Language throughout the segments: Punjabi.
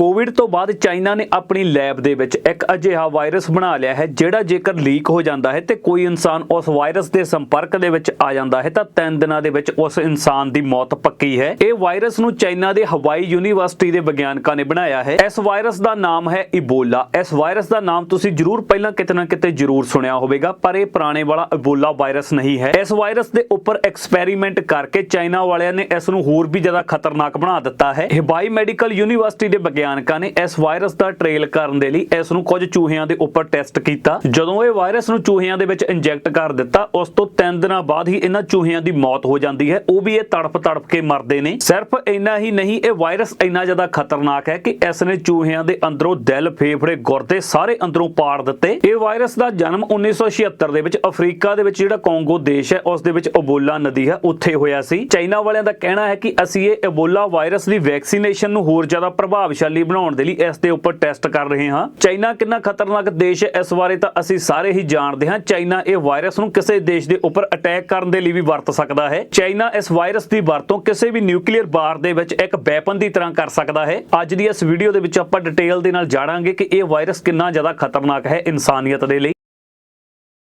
ਕੋਵਿਡ ਤੋਂ ਬਾਅਦ ਚਾਈਨਾ ਨੇ ਆਪਣੀ ਲੈਬ ਦੇ ਵਿੱਚ ਇੱਕ ਅਜਿਹਾ ਵਾਇਰਸ ਬਣਾ ਲਿਆ ਹੈ, ਜਿਹੜਾ ਜੇਕਰ ਲੀਕ ਹੋ ਜਾਂਦਾ ਹੈ ਤੇ ਕੋਈ ਇਨਸਾਨ ਉਸ ਵਾਇਰਸ ਦੇ ਸੰਪਰਕ ਦੇ ਵਿੱਚ ਆ ਜਾਂਦਾ ਹੈ, ਤਾਂ 3 ਦਿਨਾਂ ਦੇ ਵਿੱਚ ਉਸ ਇਨਸਾਨ ਦੀ ਮੌਤ ਪੱਕੀ ਹੈ। ਇਹ ਵਾਇਰਸ ਨੂੰ ਚਾਈਨਾ ਦੇ ਹਵਾਈ ਯੂਨੀਵਰਸਿਟੀ ਦੇ ਵਿਗਿਆਨਕਾਂ ਨੇ ਬਣਾਇਆ ਹੈ। ਇਸ ਵਾਇਰਸ ਦਾ ਨਾਮ ਹੈ ਇਬੋਲਾ। ਇਸ ਵਾਇਰਸ ਦਾ ਨਾਮ ਤੁਸੀਂ ਜ਼ਰੂਰ ਪਹਿਲਾਂ ਕਿਤੇ ਨਾ ਕਿਤੇ ਜ਼ਰੂਰ ਸੁਣਿਆ ਹੋਵੇਗਾ, ਪਰ ਇਹ ਪੁਰਾਣੇ ਵਾਲਾ ਇਬੋਲਾ ਵਾਇਰਸ ਨਹੀਂ ਹੈ। ਇਸ ਵਾਇਰਸ ਦੇ ਉੱਪਰ ਐਕਸਪੈਰੀਮੈਂਟ ਕਰਕੇ ਚਾਈਨਾ ਵਾਲਿਆਂ ਨੇ ਇਸ ਨੂੰ ਹੋਰ ਵੀ ਜ਼ਿਆਦਾ ਖਤਰਨਾਕ ਬਣਾ ਦਿੱਤਾ ਹੈ। ਹਵਾਈ ਮੈਡੀਕਲ ਯੂਨੀਵਰਸਿਟੀ ਦੇ ਵਿਗਿਆਨ ਵਿਗਿਆਨਕਾਂ ਨੇ ਇਸ ਵਾਇਰਸ ਦਾ ਟ੍ਰੇਲ ਕਰਨ ਦੇ ਲਈ ਇਸ ਨੂੰ ਕੁਝ ਚੂਹਿਆਂ ਦੇ ਉੱਪਰ ਟੈਸਟ ਕੀਤਾ। ਜਦੋਂ ਇਹ ਵਾਇਰਸ ਨੂੰ ਚੂਹਿਆਂ ਦੇ ਵਿੱਚ ਇੰਜੈਕਟ ਕਰ ਦਿੱਤਾ, ਉਸ ਤੋਂ 3 ਦਿਨਾਂ ਬਾਅਦ ਹੀ ਇਹਨਾਂ ਚੂਹਿਆਂ ਦੀ ਮੌਤ ਹੋ ਜਾਂਦੀ ਹੈ। ਉਹ ਵੀ ਇਹ ਤੜਪ ਤੜਪ ਕੇ ਮਰਦੇ ਨੇ। ਸਿਰਫ ਇੰਨਾ ਹੀ ਨਹੀਂ, ਇਹ ਵਾਇਰਸ ਇੰਨਾ ਜ਼ਿਆਦਾ ਖਤਰਨਾਕ ਹੈ ਕਿ ਇਸ ਨੇ ਚੂਹਿਆਂ ਦੇ ਅੰਦਰੋਂ ਦਿਲ, ਫੇਫੜੇ, ਗੁਰਦੇ ਸਾਰੇ ਅੰਦਰੋਂ ਪਾੜ ਦਿੱਤੇ। ਇਹ ਵਾਇਰਸ ਦਾ ਜਨਮ 1976 ਦੇ ਵਿੱਚ ਅਫਰੀਕਾ ਦੇ ਵਿੱਚ, ਜਿਹੜਾ ਕੋਂਗੋ ਦੇਸ਼ ਹੈ, ਉਸ ਦੇ ਵਿੱਚ ਅਬੋਲਾ ਨਦੀ ਹੈ, ਉੱਥੇ ਹੋਇਆ ਸੀ। ਚਾਈਨਾ ਵਾਲਿਆਂ ਦਾ ਕਹਿਣਾ ਹੈ ਕਿ ਅਸੀਂ ਇਹ ਅਬੋਲਾ ਵਾਇਰਸ ਦੀ ਵੈਕਸੀਨੇਸ਼ਨ ਨੂੰ ਹੋਰ ਜ਼ਿਆਦਾ ਪ੍ਰਭਾਵਸ਼ਾਲੀ ਬਣਾਉਣ ਦੇ ਲਈ ਇਸ ਦੇ ਉੱਪਰ ਟੈਸਟ ਕਰ ਰਹੇ ਹਾਂ। ਚਾਈਨਾ ਕਿੰਨਾ ਖਤਰਨਾਕ ਦੇਸ਼ ਹੈ? ਇਸ ਬਾਰੇ ਤਾਂ ਅਸੀਂ ਸਾਰੇ ਹੀ ਜਾਣਦੇ ਹਾਂ। ਚਾਈਨਾ ਇਹ ਵਾਇਰਸ ਨੂੰ ਕਿਸੇ ਦੇਸ਼ ਦੇ ਉੱਪਰ ਅਟੈਕ ਕਰਨ ਦੇ ਲਈ ਵੀ ਵਰਤ ਸਕਦਾ ਹੈ। ਚਾਈਨਾ ਇਸ ਵਾਇਰਸ ਦੀ ਵਰਤੋਂ ਕਿਸੇ ਵੀ ਨਿਊਕਲੀਅਰ ਬਾਰ ਦੇ ਵਿੱਚ ਇੱਕ ਵੈਪਨ ਦੀ ਤਰ੍ਹਾਂ ਕਰ ਸਕਦਾ ਹੈ। ਅੱਜ ਦੀ ਇਸ ਵੀਡੀਓ ਦੇ ਵਿੱਚ ਆਪਾਂ ਡਿਟੇਲ ਦੇ ਨਾਲ ਜਾਣਾਂਗੇ ਕਿ ਇਹ ਵਾਇਰਸ ਕਿੰਨਾ ਜ਼ਿਆਦਾ ਖਤਰਨਾਕ ਹੈ ਇਨਸਾਨੀਅਤ ਦੇ ਲਈ।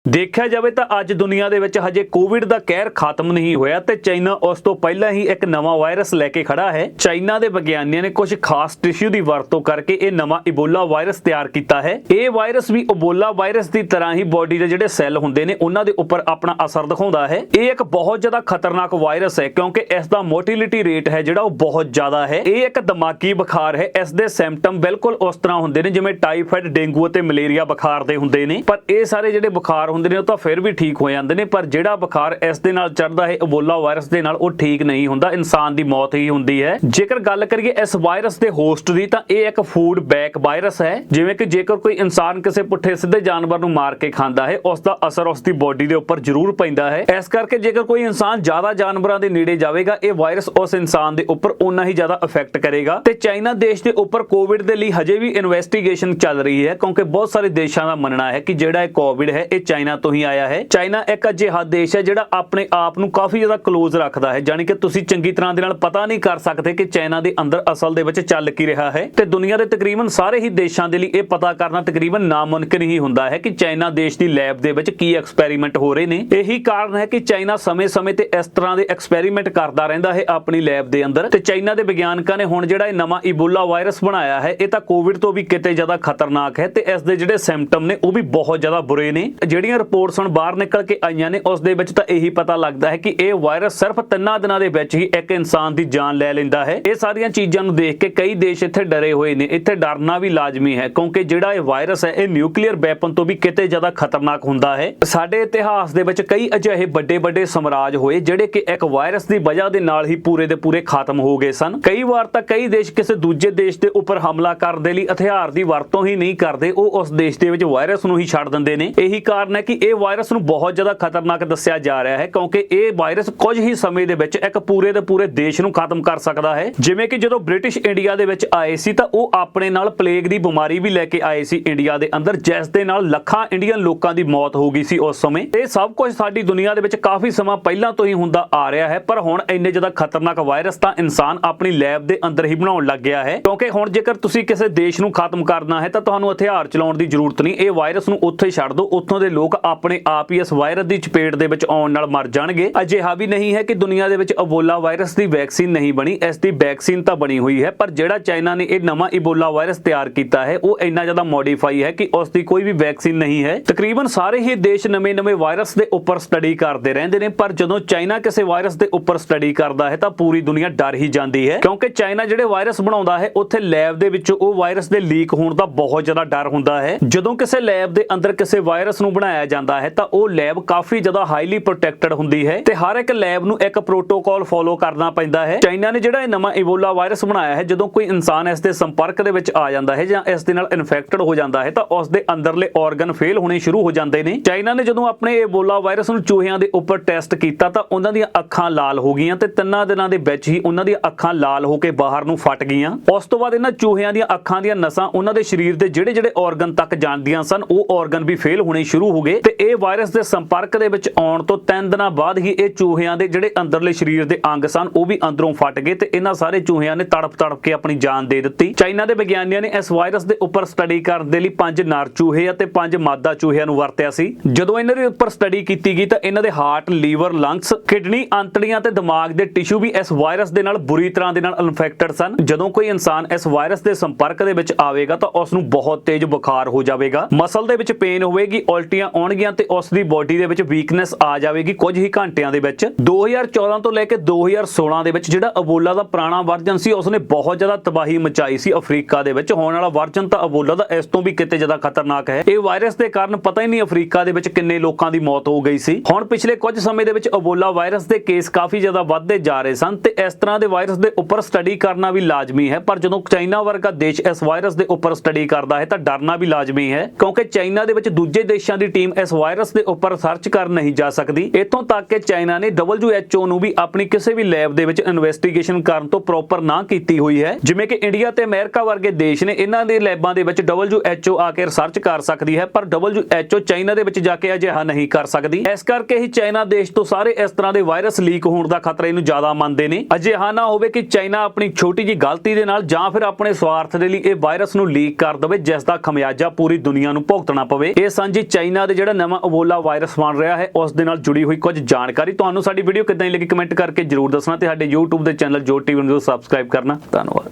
ਦੇਖਿਆ ਜਾਵੇ ਤਾਂ ਅੱਜ ਦੁਨੀਆ ਦੇ ਵਿੱਚ ਹਜੇ ਕੋਵਿਡ ਦਾ ਕਹਿਰ ਖਤਮ ਨਹੀਂ ਹੋਇਆ ਤੇ ਚਾਈਨਾ ਉਸ ਤੋਂ ਪਹਿਲਾਂ ਹੀ ਇੱਕ ਨਵਾਂ ਵਾਇਰਸ ਲੈ ਕੇ ਖੜਾ ਹੈ। ਚਾਈਨਾ ਦੇ ਵਿਗਿਆਨੀਆਂ ਨੇ ਕੁਝ ਖਾਸ ਟਿਸ਼ੂ ਦੀ ਵਰਤੋਂ ਕਰਕੇ ਇਹ ਨਵਾਂ ਇਬੋਲਾ ਵਾਇਰਸ ਤਿਆਰ ਕੀਤਾ ਹੈ। ਇਹ ਵਾਇਰਸ ਵੀ ਇਬੋਲਾ ਵਾਇਰਸ ਦੀ ਤਰ੍ਹਾਂ ਹੀ ਬਾਡੀ ਦੇ ਜਿਹੜੇ ਸੈੱਲ ਹੁੰਦੇ ਨੇ, ਉਹਨਾਂ ਦੇ ਉੱਪਰ ਆਪਣਾ ਅਸਰ ਦਿਖਾਉਂਦਾ ਹੈ। ਇਹ ਇੱਕ ਬਹੁਤ ਜ਼ਿਆਦਾ ਖਤਰਨਾਕ ਵਾਇਰਸ ਹੈ ਕਿਉਂਕਿ ਇਸ ਦਾ ਮੋਰਟੈਲਿਟੀ ਰੇਟ ਹੈ ਜਿਹੜਾ ਉਹ ਬਹੁਤ ਜ਼ਿਆਦਾ ਹੈ। ਇਹ ਇੱਕ ਦਿਮਾਗੀ ਬੁਖਾਰ ਹੈ। ਇਸ ਦੇ ਸਿੰਪਟਮ ਬਿਲਕੁਲ ਉਸ ਤਰ੍ਹਾਂ ਹੁੰਦੇ ਨੇ ਜਿਵੇਂ ਟਾਈਫਾਇਡ ਡੇਂਗੂ ਅਤੇ ਮਲੇਰੀਆ ਬੁਖਾਰ ਦੇ ਹੁੰਦੇ ਨੇ। ਪਰ ਇਹ ਸਾਰੇ ਜਿਹੜੇ ਬੁਖਾਰ ਹੁੰਦੇ ਨੇ, ਉਹ ਤਾਂ ਫਿਰ ਵੀ ਠੀਕ ਹੋ ਜਾਂਦੇ ਨੇ, ਪਰ ਜਿਹੜਾ ਬੁਖਾਰ ਇਸ ਦੇ ਨਾਲ ਚੜਦਾ ਹੈ ਇਬੋਲਾ ਵਾਇਰਸ ਦੇ ਨਾਲ, ਉਹ ਠੀਕ ਨਹੀਂ ਹੁੰਦਾ, ਇਨਸਾਨ ਦੀ ਮੌਤ ਹੀ ਹੁੰਦੀ ਹੈ। ਜੇਕਰ ਗੱਲ ਕਰੀਏ ਇਸ ਵਾਇਰਸ ਦੇ ਹੋਸਟ ਦੀ, ਤਾਂ ਇਹ ਇੱਕ ਫੂਡ ਬੈਕ ਵਾਇਰਸ ਹੈ, ਜਿਵੇਂ ਕਿ ਜੇਕਰ ਕੋਈ ਇਨਸਾਨ ਕਿਸੇ ਪੁੱਠੇ ਸਿੱਧੇ ਜਾਨਵਰ ਨੂੰ ਮਾਰ ਕੇ ਖਾਂਦਾ ਹੈ, ਉਸ ਦਾ ਅਸਰ ਉਸ ਦੀ ਬਾਡੀ ਦੇ ਉੱਪਰ ਜ਼ਰੂਰ ਪੈਂਦਾ ਹੈ। ਇਸ ਕਰਕੇ ਜੇਕਰ ਕੋਈ ਇਨਸਾਨ ਜ਼ਿਆਦਾ ਜਾਨਵਰਾਂ ਦੇ ਨੇੜੇ ਜਾਵੇਗਾ, ਇਹ ਵਾਇਰਸ ਉਸ ਇਨਸਾਨ ਦੇ ਉੱਪਰ ਉਨਾ ਹੀ ਜ਼ਿਆਦਾ ਇਫੈਕਟ ਕਰੇਗਾ। ਤੇ ਚਾਈਨਾ ਦੇਸ਼ ਦੇ ਉੱਪਰ ਕੋਵਿਡ ਦੇ ਲਈ ਹਜੇ ਵੀ ਇਨਵੈਸਟੀਗੇਸ਼ਨ ਚੱਲ ਰਹੀ ਹੈ, ਕਿਉਂਕਿ ਬਹੁਤ ਸਾਰੇ ਦੇਸ਼ਾਂ ਦਾ ਮੰਨਣਾ ਹੈ ਕਿ ਜਿਹੜਾ ਇਹ ਕੋਵਿਡ ਹੈ, ਇਹ ਚਾਈਨਾ ਤੋਂ ਹੀ ਆਇਆ ਹੈ। ਚਾਈਨਾ ਇੱਕ ਅਜਿਹਾ ਦੇਸ਼ ਹੈ ਜਿਹੜਾ ਆਪਣੇ ਆਪ ਨੂੰ ਕਾਫੀ ਜ਼ਿਆਦਾ ਕਲੋਜ਼ ਰੱਖਦਾ ਹੈ। ਯਾਨੀ ਕਿ ਤੁਸੀਂ ਚੰਗੀ ਤਰ੍ਹਾਂ ਦੇ ਨਾਲ ਪਤਾ ਨਹੀਂ ਕਰ ਸਕਦੇ ਕਿ ਚਾਈਨਾ ਦੇ ਅੰਦਰ ਅਸਲ ਦੇ ਵਿੱਚ ਚੱਲ ਕੀ ਰਿਹਾ ਹੈ। ਤੇ ਦੁਨੀਆ ਦੇ ਤਕਰੀਬਨ ਸਾਰੇ ਹੀ ਦੇਸ਼ਾਂ ਦੇ ਲਈ ਇਹ ਪਤਾ ਕਰਨਾ ਤਕਰੀਬਨ ਨਾਮੁਮਕਿਨ ਹੀ ਹੁੰਦਾ ਹੈ ਕਿ ਚਾਈਨਾ ਦੇਸ਼ ਦੀ ਲੈਬ ਦੇ ਵਿੱਚ ਕੀ ਐਕਸਪੈਰੀਮੈਂਟ ਹੋ ਰਹੇ ਨੇ। ਇਹੀ ਕਾਰਨ ਹੈ ਕਿ ਚਾਈਨਾ ਸਮੇਂ-ਸਮੇਂ ਤੇ ਇਸ ਤਰ੍ਹਾਂ ਦੇ ਐਕਸਪੈਰੀਮੈਂਟ ਕਰਦਾ ਰਹਿੰਦਾ ਹੈ ਆਪਣੀ ਲੈਬ ਦੇ ਅੰਦਰ। ਤੇ ਚਾਈਨਾ ਦੇ ਵਿਗਿਆਨਕਾਂ ਨੇ ਹੁਣ ਜਿਹੜਾ ਇਹ ਨਵਾਂ ਇਬੋਲਾ ਵਾਇਰਸ ਬਣਾਇਆ ਹੈ, ਇਹ ਤਾਂ ਕੋਵਿਡ ਤੋਂ ਵੀ ਕਿਤੇ ਜ਼ਿਆਦਾ ਖਤਰਨਾਕ ਹੈ ਤੇ ਇਸ ਦੇ ਜਿਹੜੇ ਸਿੰਪਟਮ ਨੇ ਉਹ ਵੀ ਬਹੁਤ ਜ਼ਿਆਦਾ ਬੁਰੇ ਨੇ। ਜਿਹੜੀਆਂ ਰਿਪੋਰਟਸ ਹੁਣ ਬਾਹਰ ਨਿਕਲ ਕੇ ਆਈਆਂ ਨੇ, ਉਸ ਦੇ ਵਿੱਚ ਤਾਂ ਇਹੀ ਪਤਾ ਲੱਗਦਾ ਹੈ ਕਿ ਇਹ ਵਾਇਰਸ ਸਿਰਫ ਤਿੰਨਾਂ ਦਿਨਾਂ ਦੇ ਵਿੱਚ ਹੀ ਇੱਕ ਇਨਸਾਨ ਦੀ ਜਾਨ ਲੈ ਲੈਂਦਾ ਹੈ। ਇਹ ਸਾਰੀਆਂ ਚੀਜ਼ਾਂ ਨੂੰ ਦੇਖ ਕੇ ਕਈ ਦੇਸ਼ ਇੱਥੇ ਡਰੇ ਹੋਏ ਨੇ। ਇੱਥੇ ਡਰਨਾ ਵੀ ਲਾਜ਼ਮੀ ਹੈ, ਕਿਉਂਕਿ ਜਿਹੜਾ ਇਹ ਵਾਇਰਸ ਹੈ, ਇਹ ਨਿਊਕਲੀਅਰ ਵੈਪਨ ਤੋਂ ਵੀ ਕਿਤੇ ਜ਼ਿਆਦਾ ਖਤਰਨਾਕ ਹੁੰਦਾ ਹੈ। ਸਾਡੇ ਇਤਿਹਾਸ ਦੇ ਵਿੱਚ ਕਈ ਅਜਿਹੇ ਵੱਡੇ ਵੱਡੇ ਸਮਰਾਜ ਹੋਏ, ਜਿਹੜੇ ਕਿ ਇੱਕ ਵਾਇਰਸ ਦੀ ਵਜ੍ਹਾ ਦੇ ਨਾਲ ਹੀ ਪੂਰੇ ਦੇ ਪੂਰੇ ਖਤਮ ਹੋ ਗਏ ਸਨ। ਕਈ ਵਾਰ ਤਾਂ ਕਈ ਦੇਸ਼ ਕਿਸੇ ਦੂਜੇ ਦੇਸ਼ ਦੇ ਉੱਪਰ ਹਮਲਾ ਕਰਨ ਦੇ ਲਈ ਹਥਿਆਰ ਦੀ ਵਰਤੋਂ ਹੀ ਨਹੀਂ ਕਰਦੇ, ਉਹ ਉਸ ਦੇਸ਼ ਦੇ ਵਿੱਚ ਵਾਇਰਸ ਨੂੰ ਹੀ ਛੱਡ ਦਿੰਦੇ ਨੇ। ਇਹੀ ਕਾਰਨ ਹੈ ਕਿ ਇਹ ਵਾਇਰਸ ਨੂੰ ਬਹੁਤ ਜ਼ਿਆਦਾ ਖਤਰਨਾਕ ਦੱਸਿਆ ਜਾ ਰਿਹਾ ਹੈ, ਕਿਉਂਕਿ ਇਹ ਵਾਇਰਸ ਕੁਝ ਹੀ ਸਮੇਂ ਦੇ ਵਿੱਚ ਇੱਕ ਪੂਰੇ ਦੇ ਪੂਰੇ ਦੇਸ਼ ਨੂੰ ਖਤਮ ਕਰ ਸਕਦਾ ਹੈ। ਜਿਵੇਂ ਕਿ ਜਦੋਂ ਬ੍ਰਿਟਿਸ਼ ਇੰਡੀਆ ਦੇ ਵਿੱਚ ਆਏ ਸੀ, ਤਾਂ ਉਹ ਆਪਣੇ ਨਾਲ ਪਲੇਗ ਦੀ ਬਿਮਾਰੀ ਵੀ ਲੈ ਕੇ ਆਏ ਸੀ ਇੰਡੀਆ ਦੇ ਅੰਦਰ, ਜਿਸ ਦੇ ਨਾਲ ਲੱਖਾਂ ਇੰਡੀਅਨ ਲੋਕਾਂ ਦੀ ਮੌਤ ਹੋ ਗਈ ਸੀ ਉਸ ਸਮੇਂ। ਇਹ ਸਭ ਕੁਝ ਸਾਡੀ ਦੁਨੀਆ ਦੇ ਵਿੱਚ ਕਾਫੀ ਸਮਾਂ ਪਹਿਲਾਂ ਤੋਂ ਹੀ ਹੁੰਦਾ ਆ ਰਿਹਾ ਹੈ, ਪਰ ਹੁਣ ਇੰਨੇ ਜ਼ਿਆਦਾ ਖਤਰਨਾਕ ਵਾਇਰਸ ਤਾਂ ਇਨਸਾਨ ਆਪਣੀ ਲੈਬ ਦੇ ਅੰਦਰ ਹੀ ਬਣਾਉਣ ਲੱਗ ਗਿਆ ਹੈ। ਕਿਉਂਕਿ ਹੁਣ ਜੇਕਰ ਤੁਸੀਂ ਕਿਸੇ ਦੇਸ਼ ਨੂੰ ਖਤਮ ਕਰਨਾ ਹੈ, ਤਾਂ ਤੁਹਾਨੂੰ ਹਥਿਆਰ ਚਲਾਉਣ ਦੀ ਜ਼ਰੂਰਤ ਨਹੀਂ। ਇਹ ਵਾਇਰਸ ਨੂੰ ਉੱਥੇ ਛੱਡ ਦਿਓ, ਉੱਥੋਂ ਦੇ ਲੋਕ ਆਪਣੇ ਆਪ ਹੀ ਇਸ ਵਾਇਰਸ ਦੀ ਚਪੇਟ ਦੇ ਵਿੱਚ ਆਉਣ ਨਾਲ ਮਰ ਜਾਣਗੇ। ਅਜਿਹਾ ਵੀ ਨਹੀਂ ਹੈ ਕਿ ਦੁਨੀਆ ਦੇ ਵਿੱਚ ਇਬੋਲਾ ਵਾਇਰਸ ਦੀ ਵੈਕਸੀਨ ਨਹੀਂ ਬਣੀ। ਇਸ ਦੀ ਵੈਕਸੀਨ ਤਾਂ ਬਣੀ ਹੋਈ ਹੈ, ਪਰ ਜਿਹੜਾ ਚਾਈਨਾ ਨੇ ਇਹ ਨਵਾਂ ਇਬੋਲਾ ਵਾਇਰਸ ਤਿਆਰ ਕੀਤਾ ਹੈ, ਉਹ ਇੰਨਾ ਜ਼ਿਆਦਾ ਮੋਡੀਫਾਈ ਹੈ ਕਿ ਉਸ ਦੀ ਕੋਈ ਵੀ ਵੈਕਸੀਨ ਨਹੀਂ ਹੈ। ਤਕਰੀਬਨ ਸਾਰੇ ਹੀ ਦੇਸ਼ ਨਵੇਂ-ਨਵੇਂ ਵਾਇਰਸ ਦੇ ਉੱਪਰ ਸਟੱਡੀ ਕਰਦੇ ਰਹਿੰਦੇ ਨੇ, ਪਰ ਜਦੋਂ ਚਾਈਨਾ ਕਿਸੇ ਵਾਇਰਸ ਦੇ ਉੱਪਰ ਸਟੱਡੀ ਕਰਦਾ ਹੈ ਤਾਂ ਪੂਰੀ ਦੁਨੀਆ ਡਰ ਹੀ ਜਾਂਦੀ ਹੈ। ਕਿਉਂਕਿ ਚਾਈਨਾ ਜਿਹੜੇ ਵਾਇਰਸ ਬਣਾਉਂਦਾ ਹੈ, ਉੱਥੇ ਲੈਬ ਦੇ ਵਿੱਚ ਉਹ ਵਾਇਰਸ ਦੇ ਲੀਕ ਹੋਣ ਦਾ ਬਹੁਤ ਜ਼ਿਆਦਾ ਡਰ ਹੁੰਦਾ ਹੈ। ਜਦੋਂ ਕਿਸੇ ਲੈਬ ਦੇ ਅੰਦਰ ਕਿਸੇ ਵਾਇਰਸ ਨੂੰ ਬਣਾਇਆ ਜਾਂਦਾ ਹੈ ਤਾਂ ਉਹ ਲੈਬ ਕਾਫੀ ਜ਼ਿਆਦਾ ਹਾਈਲੀ ਪ੍ਰੋਟੈਕਟਡ ਹੁੰਦੀ ਹੈ ਤੇ ਹਰ ਇੱਕ ਲੈਬ ਨੂੰ ਇੱਕ ਪ੍ਰੋਟੋਕਾਲ ਫੋਲੋ ਕਰਨਾ ਪੈਂਦਾ ਹੈ। ਚਾਈਨਾ ਨੇ ਜਿਹੜਾ ਇਹ ਨਵਾਂ ਇਬੋਲਾ ਵਾਇਰਸ ਬਣਾਇਆ ਹੈ, ਜਦੋਂ ਕੋਈ ਇਨਸਾਨ ਇਸ ਦੇ ਸੰਪਰਕ ਦੇ ਵਿੱਚ ਆ ਜਾਂਦਾ ਹੈ ਜਾਂ ਇਸ ਦੇ ਨਾਲ ਇਨਫੈਕਟਡ ਹੋ ਜਾਂਦਾ ਹੈ, ਤਾਂ ਉਸ ਦੇ ਅੰਦਰਲੇ ਆਰਗਨ ਫੇਲ ਹੋਣੇ ਸ਼ੁਰੂ ਹੋ ਜਾਂਦੇ ਨੇ। ਚਾਈਨਾ ਨੇ ਜਦੋਂ ਆਪਣੇ ਇਬੋਲਾ ਵਾਇਰਸ ਨੂੰ ਚੂਹਿਆਂ ਦੇ ਉੱਪਰ ਟੈਸਟ ਕੀਤਾ ਤਾਂ ਉਹਨਾਂ ਦੀਆਂ ਅੱਖਾਂ ਲਾਲ ਹੋ ਗਈਆਂ ਤੇ ਤਿੰਨਾਂ ਦਿਨਾਂ ਦੇ ਵਿੱਚ ਹੀ ਉਹਨਾਂ ਦੀਆਂ ਅੱਖਾਂ ਲਾਲ ਹੋ ਕੇ ਬਾਹਰ ਨੂੰ ਫਟ ਗਈਆਂ। ਉਸ ਤੋਂ ਬਾਅਦ ਇਹਨਾਂ ਚੂਹਿਆਂ ਦੀਆਂ ਅੱਖਾਂ ਦੀਆਂ ਨਸਾਂ ਉਹਨਾਂ ਦੇ ਸਰੀਰ ਦੇ ਜਿਹੜੇ ਜਿਹੜੇ ਆਰਗਨ ਤੱਕ ਜਾਂਦੀਆਂ ਸਨ, ਉਹ ਆਰਗਨ ਵੀ ਫੇਲ ਹੋਣੇ ਸ਼ੁਰੂ ਹੋ ਗਏ ਤੇ ਇਹ ਵਾਇਰਸ ਦੇ ਸੰਪਰਕ ਦੇ ਵਿੱਚ ਆਉਣ ਤੋਂ 3 ਦਿਨਾਂ ਬਾਅਦ ਹੀ ਇਹ ਚੂਹਿਆਂ ਦੇ ਜਿਹੜੇ ਅੰਦਰਲੇ ਸਰੀਰ ਦੇ ਅੰਗ ਸਨ, ਉਹ ਵੀ ਅੰਦਰੋਂ ਫਟ ਗਏ ਤੇ ਇਹਨਾਂ ਸਾਰੇ ਚੂਹਿਆਂ ਨੇ ਤੜਪ ਤੜਪ ਕੇ ਆਪਣੀ ਜਾਨ ਦੇ ਦਿੱਤੀ। ਚਾਈਨਾ ਦੇ ਵਿਗਿਆਨੀਆਂ ਨੇ ਇਸ ਵਾਇਰਸ ਦੇ ਉੱਪਰ ਸਟੱਡੀ ਕਰਨ ਦੇ ਲਈ ਪੰਜ ਨਰ ਚੂਹੇ ਅਤੇ ਪੰਜ ਮਾਦਾ ਚੂਹਿਆਂ ਨੂੰ ਵਰਤਿਆ ਸੀ। ਜਦੋਂ ਇਹਨਾਂ ਦੇ ਉੱਪਰ ਸਟੱਡੀ ਕੀਤੀ ਗਈ ਤਾਂ ਇਹਨਾਂ ਦੇ ਹਾਰਟ, ਲੀਵਰ, ਲੰਗਸ, ਕਿਡਨੀ, ਅੰਤੜੀਆਂ ਤੇ ਦਿਮਾਗ ਦੇ ਟਿਸ਼ੂ ਵੀ ਇਸ ਵਾਇਰਸ ਦੇ ਨਾਲ ਬੁਰੀ ਤਰ੍ਹਾਂ ਦੇ ਨਾਲ ਇਨਫੈਕਟਡ ਸਨ। ਜਦੋਂ ਕੋਈ ਇਨਸਾਨ ਇਸ ਵਾਇਰਸ ਦੇ ਸੰਪਰਕ ਦੇ ਵਿੱਚ ਆਵੇਗਾ ਤਾਂ ਉਸ ਨੂੰ ਬਹੁਤ ਤੇਜ਼ ਬੁਖਾਰ ਹੋ ਜਾਵੇਗਾ। ਮਸਲ ਦੇ ਵਿੱਚ ਪੇਨ ਹੋਵੇਗੀ, ਉਲਟੀਆਂ ਆਉਣਗੀਆਂ ਤੇ ਉਸ ਦੀ ਬਾਡੀ ਦੇ ਵਿੱਚ ਵੀਕਨੈਸ ਆ ਜਾਵੇਗੀ ਕੁਝ ਹੀ ਘੰਟਿਆਂ ਦੇ ਵਿੱਚ। 2014 ਤੋਂ ਲੈ ਕੇ 2016 ਦੇ ਵਿੱਚ ਜਿਹੜਾ ਅਬੋਲਾ ਦਾ ਪੁਰਾਣਾ ਵਰਜਨ ਸੀ, ਉਸਨੇ ਬਹੁਤ ਜ਼ਿਆਦਾ ਤਬਾਹੀ ਮਚਾਈ ਸੀ ਅਫਰੀਕਾ ਦੇ ਵਿੱਚ। ਹੋਣ ਵਾਲਾ ਵਰਜਨ ਤਾਂ ਅਬੋਲਾ ਦਾ ਇਸ ਤੋਂ ਵੀ ਕਿਤੇ ਜ਼ਿਆਦਾ ਖਤਰਨਾਕ ਹੈ। ਇਹ ਵਾਇਰਸ ਦੇ ਕਾਰਨ ਪਤਾ ਹੀ ਨਹੀਂ ਅਫਰੀਕਾ ਦੇ ਵਿੱਚ ਕਿੰਨੇ ਲੋਕਾਂ ਦੀ ਮੌਤ ਹੋ ਗਈ ਸੀ। ਹੁਣ ਪਿਛਲੇ ਕੁਝ ਸਮੇਂ ਦੇ ਵਿੱਚ ਅਬੋਲਾ ਵਾਇਰਸ ਦੇ ਕੇਸ ਕਾਫੀ ਜ਼ਿਆਦਾ ਵੱਧਦੇ ਜਾ ਰਹੇ ਸਨ ਤੇ ਇਸ ਤਰ੍ਹਾਂ ਦੇ ਵਾਇਰਸ ਦੇ ਉੱਪਰ ਸਟੱਡੀ ਕਰਨਾ ਵੀ ਲਾਜ਼ਮੀ ਹੈ। ਪਰ ਜਦੋਂ ਚਾਈਨਾ ਵਰਗਾ ਦੇਸ਼ ਇਸ ਵਾਇਰਸ ਦੇ ਉੱਪਰ ਸਟੱਡੀ ਕਰਦਾ ਹੈ ਤਾਂ ਡਰਨਾ ਵੀ ਲਾਜ਼ਮੀ ਹੈ ਕਿਉਂਕਿ ਚਾਈਨਾ ਦੇ ਵਿੱਚ ਦੂਜੇ ਦੇਸ਼ਾਂ ਦੀ ਟੀਮ ਇਸ ਵਾਇਰਸ ਦੇ ਉੱਪਰ ਰਿਸਰਚ ਕਰ ਨਹੀਂ ਜਾ ਸਕਦੀ। ਇਤੋਂ ਤੱਕ ਕਿ ਚਾਈਨਾ ਨੇ WHO ਨੂੰ ਵੀ ਆਪਣੀ ਕਿਸੇ ਵੀ ਲੈਬ ਦੇ ਵਿੱਚ ਇਨਵੈਸਟੀਗੇਸ਼ਨ ਕਰਨ ਤੋਂ ਪ੍ਰੋਪਰ ਨਾ ਕੀਤੀ ਹੋਈ ਹੈ। ਜਿਵੇਂ ਕਿ ਇੰਡੀਆ ਤੇ ਅਮਰੀਕਾ ਵਰਗੇ ਦੇਸ਼ ਨੇ ਇਹਨਾਂ ਦੇ ਲੈਬਾਂ ਦੇ ਵਿੱਚ WHO ਆ ਕੇ ਰਿਸਰਚ ਕਰ ਸਕਦੀ ਹੈ, ਪਰ WHO ਚਾਈਨਾ ਦੇ ਵਿੱਚ ਜਾ ਕੇ ਅਜਿਹਾ ਨਹੀਂ ਕਰ ਸਕਦੀ। ਇਸ ਕਰਕੇ ਹੀ ਚਾਈਨਾ ਦੇਸ਼ ਤੋਂ ਸਾਰੇ ਇਸ ਤਰ੍ਹਾਂ ਦੇ ਵਾਇਰਸ ਲੀਕ ਹੋਣ ਦਾ ਖਤਰਾ ਇਹਨੂੰ ਜ਼ਿਆਦਾ ਮੰਨਦੇ ਨੇ। ਅਜਿਹਾ ਨਾ ਹੋਵੇ ਕਿ ਚਾਈਨਾ ਆਪਣੀ ਛੋਟੀ ਜੀ ਗਲਤੀ ਦੇ ਨਾਲ ਜਾਂ ਫਿਰ ਆਪਣੇ ਸਵਾਰਥ ਦੇ ਲਈ ਇਹ ਵਾਇਰਸ ਨੂੰ ਲੀਕ ਕਰ ਦੇਵੇ, ਜਿਸ ਦਾ ਖਮਿਆਜਾ ਪੂਰੀ ਦੁਨੀਆ ਨੂੰ ਭੁਗਤਣਾ ਪਵੇ। ਇਹ ਸਾਂਝੀ ਚਾਈਨਾ ਦੇ ਜਿਹੜਾ ਨਵਾਂ ਅਬੋਲਾ ਵਾਇਰਸ ਬਣ ਰਿਹਾ ਹੈ, ਉਸ ਦੇ ਨਾਲ ਜੁੜੀ ਹੋਈ ਕੁਝ ਜਾਣਕਾਰੀ ਤੁਹਾਨੂੰ ਸਾਡੀ ਵੀਡੀਓ ਕਿੱਦਾਂ ਦੀ ਲੱਗੀ ਕਮੈਂਟ ਕਰਕੇ ਜਰੂਰ ਦੱਸਣਾ ਤੇ ਸਾਡੇ YouTube ਦੇ ਚੈਨਲ ਜੋ ਟੀਵੀ ਨੂੰ ਸਬਸਕ੍ਰਾਈਬ ਕਰਨਾ, ਧੰਨਵਾਦ।